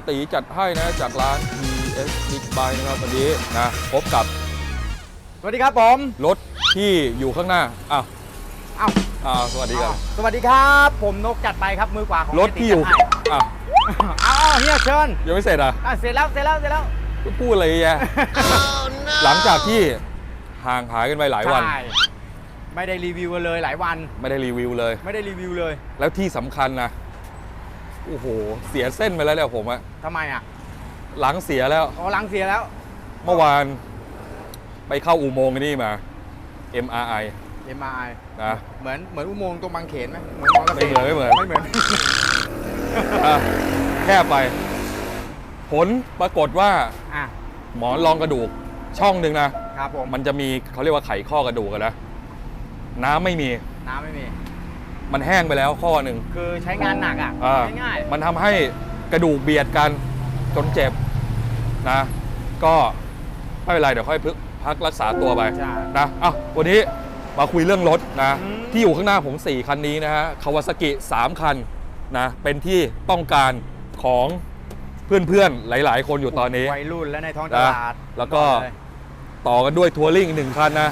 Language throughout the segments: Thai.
ครับผมเฮียตีจัดให้นะจากร้าน PS Big Buy นะครับวันนี้นะพบกับสวัสดีครับผมรถที่อยู่ข้างหน้าอ้าวอ้าวอ้าวสวัสดีครับสวัสดีครับ ผมนกจัดไปครับมือขวาของรถที่อยู่เฮียตีอ้าวจัดให้อ้าวเฮียเชิญยังไม่เสร็จอะอะเสร็จแล้วเสร็จแล้วเสร็จแล้วพูดอะไรเยอะแยะหลังจากที่ห่างหายกันไปหลายวันใช่ไม่ได้รีวิวกันเลยหลายวัน ไม่ได้รีวิวเลย ไม่ได้รีวิวเลย แล้วที่สำคัญนะ โอ้โห เสียเส้นไปแล้วเนี่ยผมอะทำไมอะหลังเสียแล้ว อ๋อหลังเสียแล้ว เมื่อวาน ไปเข้าอุโมงค์ไอ้นี่มา MRI MRI นะเหมือนเหมือนอุโมงค์ตรงบางเขนไหมเหมือนมอเกษตรไม่เหมือนไม่ไม่เหเหมืมืออนนอะแค่ไป ผลปรากฏว่าอะหมอนรองกระดูกช่องหนึ่งนะครับผมมันจะมีเขาเรียกว่าไขข้อกระดูกอะนะ น้ำไม่มีน้ำไม่มี มันแห้งไปแล้วข้อหนึ่ง คือใช้งานหนักอะอ่า ง่ายมันทำให้กระดูกเบียดกันจนเจ็บนะ ก็ไม่เป็นไร เดี๋ยวค่อยพึกพักรักษาตัวไปๆใช่นะเอ้าวันนี้มาคุยเรื่องรถนะ อืม ที่อยู่ข้างหน้าผม 4 คันนี้นะฮะคาวาซากิ3คันนะ เป็นที่ต้องการของเพื่อนๆ หลาย ๆ คนอยู่ตอนนี้ วัยรุ่นและในท้องตนะลาดแล้วก็บอกเยต่อกันด้วยทัวริงอีกหนึ่งคันนะ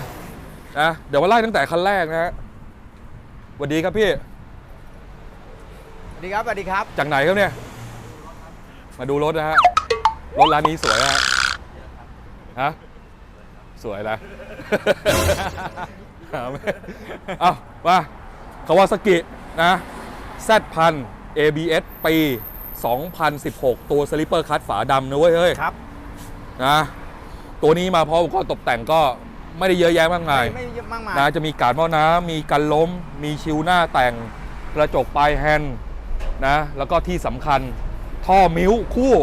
นะ เดี๋ยวมาไล่ตั้งแต่คันแรกนะฮะ สวัสดีครับพี่ สวัสดีครับสวัสดีครับ จากไหนครับเนี่ย มาดูรถนะฮะ รถร้านนี้สวยนะฮะฮะสวยนะหาไม่เอามาคาวาซากินะ Z พัน ABS ปี 2016 ตัวสลิปเปอร์คัตฝาดำนะเว้ยเฮ้ย ครับ นะ ตัวนี้มาพร้อมอุปกรณ์ตกแต่งก็ ไม่ได้เยอะแยะมากมายไม่ไม่เยอะมากมายนะจะมีการหม้อน้ำมีกันล้ม มีชิวหน้าแต่งกระจกปลายแฮนด์นะแล้วก็ที่สำคัญท่อมิ้วคู่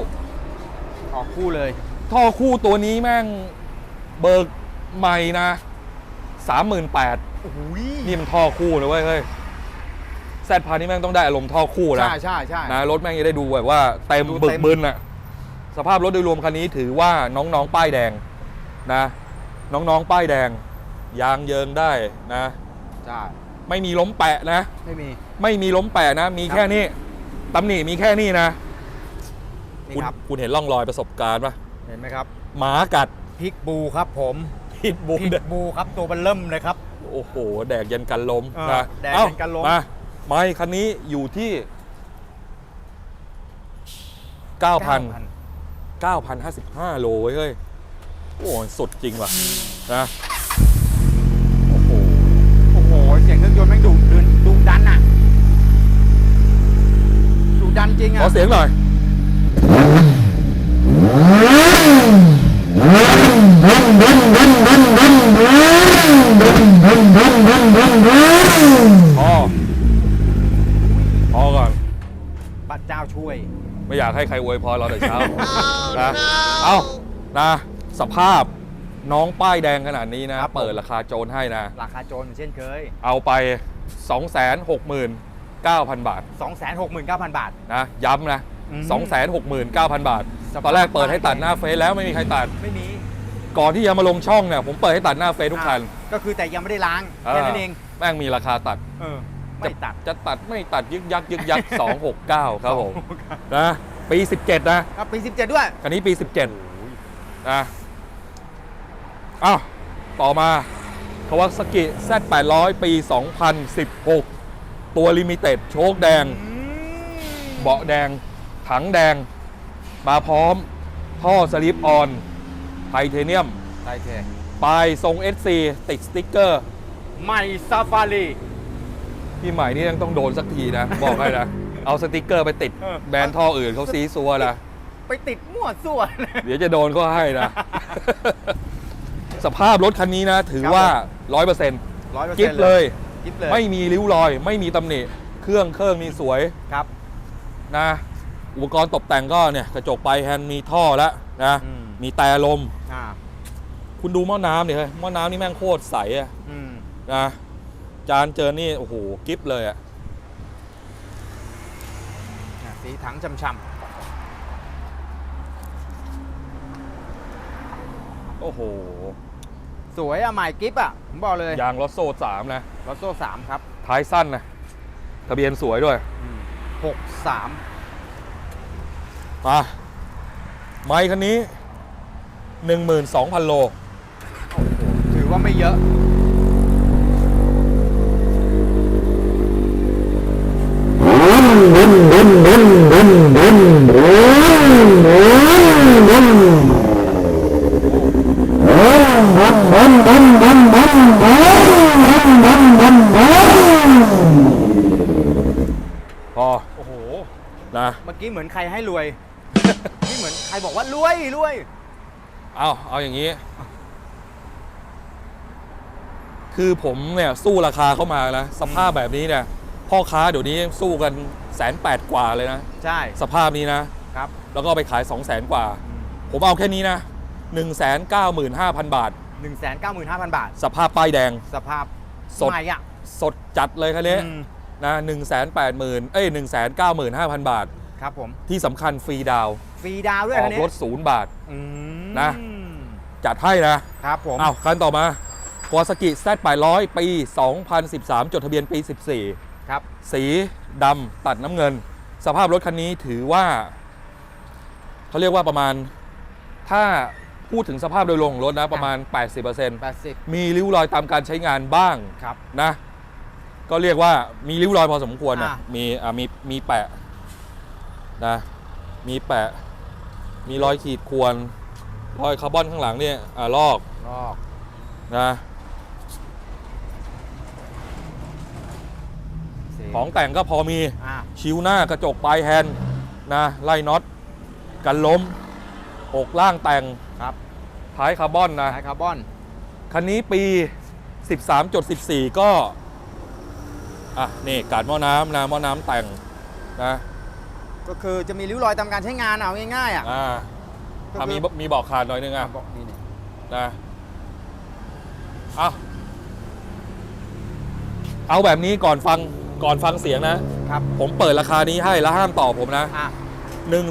ออกคู่เลย ท่อคู่ตัวนี้แม่งเบิกใหม่นะ38,000โอ้โหนี่มันท่อคู่นะเว้ยเฮ้ยแซดพานี่แม่งต้องได้อารมณ์ท่อคู่นะใช่ใช่ใช่นะรถแม่งจะได้ดูแบบว่าเต็มดูบึเต็กมบึนอะสภาพรถโดยรวมคันนี้ถือว่าน้องๆ ป้ายแดงนะ น้องๆ ป้ายแดง ยางเยิงได้นะ ใช่ไม่มีล้มแปะนะ ไม่มี ไม่มีล้มแปะนะ มีครับแค่นี้ตำหนิมีแค่นี้นะนี่คุณครับ คุณเห็นร่องรอยประสบการณ์ปะเห็นไหมครับหมากัดพิกบูครับผมพิษบูพิกบูครับตัวบันเริ่มเลยครับ โอ้โห แดกยันกันล้มเออนะแดกเอ้ายันกันล้มมาไม่คันนี้อยู่ที่ 9,000 9,055 โลเว้ยเฮ้ย โอ้ยสุดจริงว่ะนะโอ้โหโอ้โห เสียงเครื่องยนต์แม่งดุดันดุดันอะดุดันจริงขอะอเสียงหน่อยพอพอก่อนบัตรเจ้าช่วย ไม่อยากให้ใครอวยพรเราแต่เช้านะเอานะ สภาพน้องป้ายแดงขนาดนี้นะ ครับผม เปิดราคาโจรให้นะ ราคาโจรเหมือนเช่นเคย เอาไป 269,000 บาท269,000 บาท นะ ย้ำนะ อืม 269,000 บาทสภาพตอนแรกเปิดให้ตัดหน้าเฟซแล้วไม่มีใครตัด ไม่มีก่อนที่จะมาลงช่องเนี่ยผมเปิดให้ตัดหน้าเฟซทุกคัน อะก็คือแต่ยังไม่ได้ล้างแค่นั้นเองแม่งมีราคาตัด เออไม่ตัดจะตัดไม่ตัดยึกยักยึกยัก 269 ครับผม นะ ปี 17 นะครับปี 17 ด้วย คันนี้ปี 17นะ อ้าวต่อมาคาวาซากิ Z800 ปี 2016 ตัวลิมิเต็ดโชคแดง เบาะแดง ถังแดง มาพร้อม ท่อสลิปออน ไทเทเนียม ไทเทปลายทรง SC ติดสติ๊กเกอร์ ใหม่ซาฟารีพี่ใหม่นี่ยังต้องโดนสักทีนะ บอกให้นะ เอาสติ๊กเกอร์ไปติดเออแบรนด์ท่ออื่นเขาซีซัวนะไปติดมั่วซั่วเดี๋ยวจะโดนก็ให้นะ สภาพรถคันนี้นะ ถือครับว่า 100%เร้อยเปอร์กิเซ็นฟต์เลย กิฟเลยไม่มีริ้วรอย ไม่มีตำหนิ เครื่องเครื่องนี่สวยครับนะ อุปกรณ์ตกแต่งก็เนี่ยกระจกปลายแฮนด์มีท่อแล้วนะ อืมมีแต่ลม อ่าคุณดูหม้อน้ำเนี่ยเฮ้ยหม้อน้ำนี่แม่งโคตรใสอะอืมนะ จานเจอนี่โอ้โหกิฟเลยอะอะสีถังช่ำ โอ้โหๆสวยอะใหม่กิฟอะผมบอกเลยยางรถโซ่สามนะ รถโซ่สามครับท้ายสั้นนะ ทะเบียนสวยด้วย หกสามมาไมค์คันนี้ 12,000 โลถือว่าไม่เยอะ พอโอ้โห นะ เมื่อกี้เหมือนใครให้รวย นี่เหมือนใครบอกว่ารวยรวย เอาเอาอย่างนี้ คือผมเนี่ยสู้ราคาเข้ามานะสภาพแบบนี้เนี่ย พ่อค้าเดี๋ยวนี้สู้กันแสนแปดกว่าเลยนะ ใช่ สภาพนี้นะ ครับ แล้วก็เอาไปขาย2 0 0แสนกว่า ผมเอาแค่นี้นะ1 9 5 0 0 0บาท1 9 5 0 0 0บาท สภาพป้ายแดง สภาพสด ใหม่อะสดจัดเลยคันนี้อืมนะ1 8 0 0 0 0เอ้ย1 9 5 0 0 0บาท ครับผม ที่สำคัญฟรีดาวน์ฟรีดาวน์ด้วยออคักนนี้รถศูนย์บาท อืมนะ จัดให้นะ ครับผมอ้าวคันต่อมากวาสกิ Z800 ปี 2013 จดทะเบียนปี 14 ครับ สีดำตัดน้ำเงิน สภาพรถคันนี้ถือว่า เขาเรียกว่าประมาณ ถ้า พูดถึงสภาพโดยรวมของรถนะประมาณ 80% 80 มีริ้วรอยตามการใช้งานบ้างครับ นะ ก็เรียกว่ามีริ้วรอยพอสมควรนะอะ มีอะมีมีแปะนะมีแปะ มีรอยขีดข่วนรอยคาร์บอนข้างหลังเนี่ยอะลอกลอก นะเสียของแต่งก็พอมีอ่าชิวหน้ากระจกปลายแฮนด์นะไล่น็อตกันล้มอกล่างแต่งครับ ท้ายคาร์บอนนะสายคาร์บอน คันนี้ปี 13.14 ก็ อะ นี่กาดหม้อน้ำนะหม้อน้ำแต่งนะ ก็คือจะมีริ้วรอยตามการใช้งานเอาง่ายๆอะอ่าก็อะคือมีมีบอกขาดหน่อยนึงอะบอกนี่นี่นะเอาเอาแบบนี้ก่อนฟังก่อนฟังเสียงนะ ครับ ผมเปิดราคานี้ให้แล้วห้ามต่อผมนะอะ1 3 5 0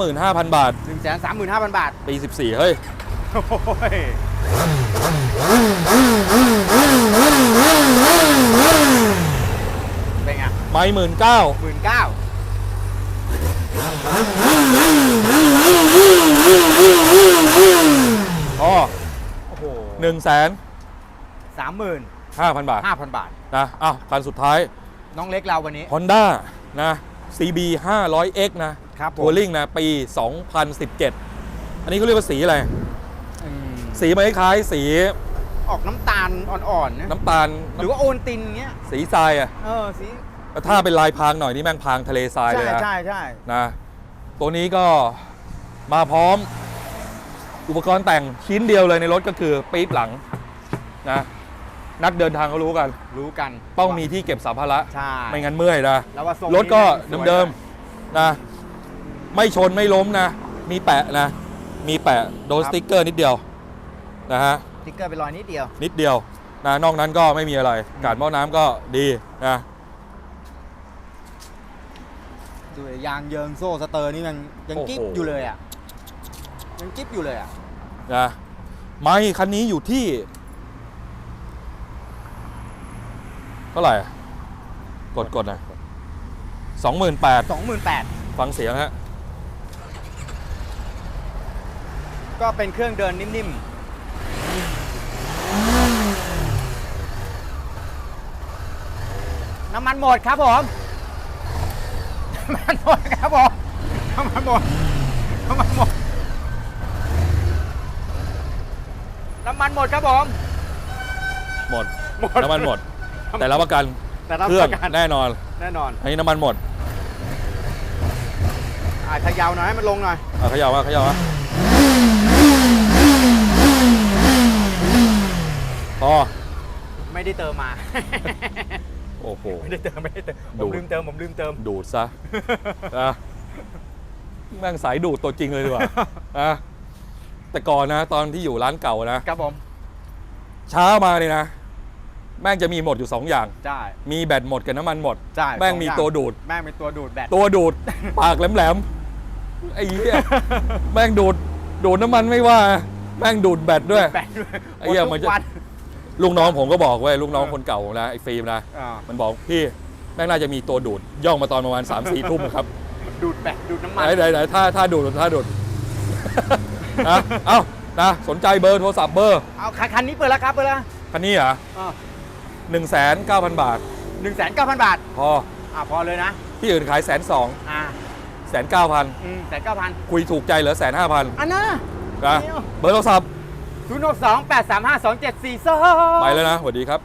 0 0บาทหนึ่งแสนสามหมื่นห้าพันบาท ปี14เฮ้ย โอ้ยเป็นไงไม่หมื่นเก้าหมื่นเก้าอ๋อโอ้โหหนึ่งแสนสามหมื่นห้าพันบาทห้าพันบาท นะอ้าวคันสุดท้าย น้องเล็กเราวันนี้ Honda นะ CB 500X นะ ครับผม ทัวริงนะ ปี 2017 อันนี้เขาเรียกว่าสีอะไรอืม สีมันคล้ายๆสีออกน้ำตาลอ่อนๆนะน้ำตาลหรือว่าโอนตินเงี้ยสีทรายอะเออสีแต่ถ้าเป็นลายพรางหน่อยนี่แม่งพรางทะเลทรายเลใช่ยนะใช่ใช่นะ ตัวนี้ก็มาพร้อมอุปกรณ์แต่งชิ้นเดียวเลยในรถก็คือปี๊บหลังนะนักเดินทางเขารู้กัน รู้กันต้องมีที่เก็บสัมภาระใช่ไม่งั้นเมื่อยนะ แล้วว่าทรงรถก็นี้แงสวยเดิมๆนะ ไม่ชนไม่ล้มนะ มีแปะนะ มีแปะโดนสติ๊กเกอร์นิดเดียว นะฮะสติ๊กเกอร์เป็นรอยนิดเดียว นิดเดียวนะนอกนั้นก็ไม่มีอะไร การหม้อน้ำก็ดีนะดูยางเยิงโซ่สเตอร์นี่มันยังกิ๊บอยู่เลยอะยังกิ๊บอยู่เลยอะนะไม่คันนี้อยู่ที่ เท่าไหร่ กดกดนะสองหมื่นแปดสองหมื่นแปดฟังเสียงฮะก็เป็นเครื่องเดินนิ่มๆ น้ำมันหมดครับผมน้ำมันหมดครับผมน้ำมันหมดน้ำมันหมดน้ำมันหมดครับผมหมดหมดน้ำมันหมด แต่รับประกันแต่รับเครื่องประกันแน่นอน แน่นอนอันนี้น้ำมันหมดอ่าขยาวหน่อยให้มันลงหน่อยอะเขย่ามาเขย่ามาพอไม่ได้เติมมา โอ้โห ไม่ได้เติมไม่ได้เติมผดูมลืมเติมผมลืมเติม ดูดซะนะแม่งสายดูดตัวจริงเลยดีกว่านะแต่ก่อนนะ ตอนที่อยู่ร้านเก่านะ ครับผมเช้ามาเนี่ยนะ แม่งจะมีหมดอยู่ 2 อย่าง ใช่มีแบตหมดกับน้ำมันหมด ใช่แม่งสอมีอย่างตัวดูด แม่งเป็นตัวดูดแบตตัวดูด ปากแหลมๆ ไอ้เหี้ย แม่งดูด ดูดน้ำมันไม่ว่า แม่งดูดแบตด้วย แบตด้วยไอ้เหี้ยหดมันทุจะกวัน ลูกน้องผมก็บอกเว้ยลูกน้องเออคนเก่านะไอ้ฟิล์มนะอ่ามันบอกพี่แม่งน่าจะมีตัวดูดย่องมาตอนประมาณ3ามสี่ทุ่มครับดูดแบบดูดน้ำมันไหนไหนไหนท่าท่าดูดท่าดูด นะเอ้านะสนใจเบอร์โทรศัพท์เบอร์เอาคันคันนี้เปิดแล้วครับเปิดแล้วคันนี้เหรอหนึ่งแสนเก้าพันบาท หนึ่งแสนเก้าพันบาทพออ่าพอเลยนะที่อื่นขายแสนสองอ่าแสนเก้าพันอืมแสนเก้าพันคุยถูกใจเหลือแสนห้าพันอันน่ะนะเดี๋ยวเบอร์โทรศัพท์ 0 6 2 8 3 5 2 7 4 2 ไปแล้วนะสวัสดีครับ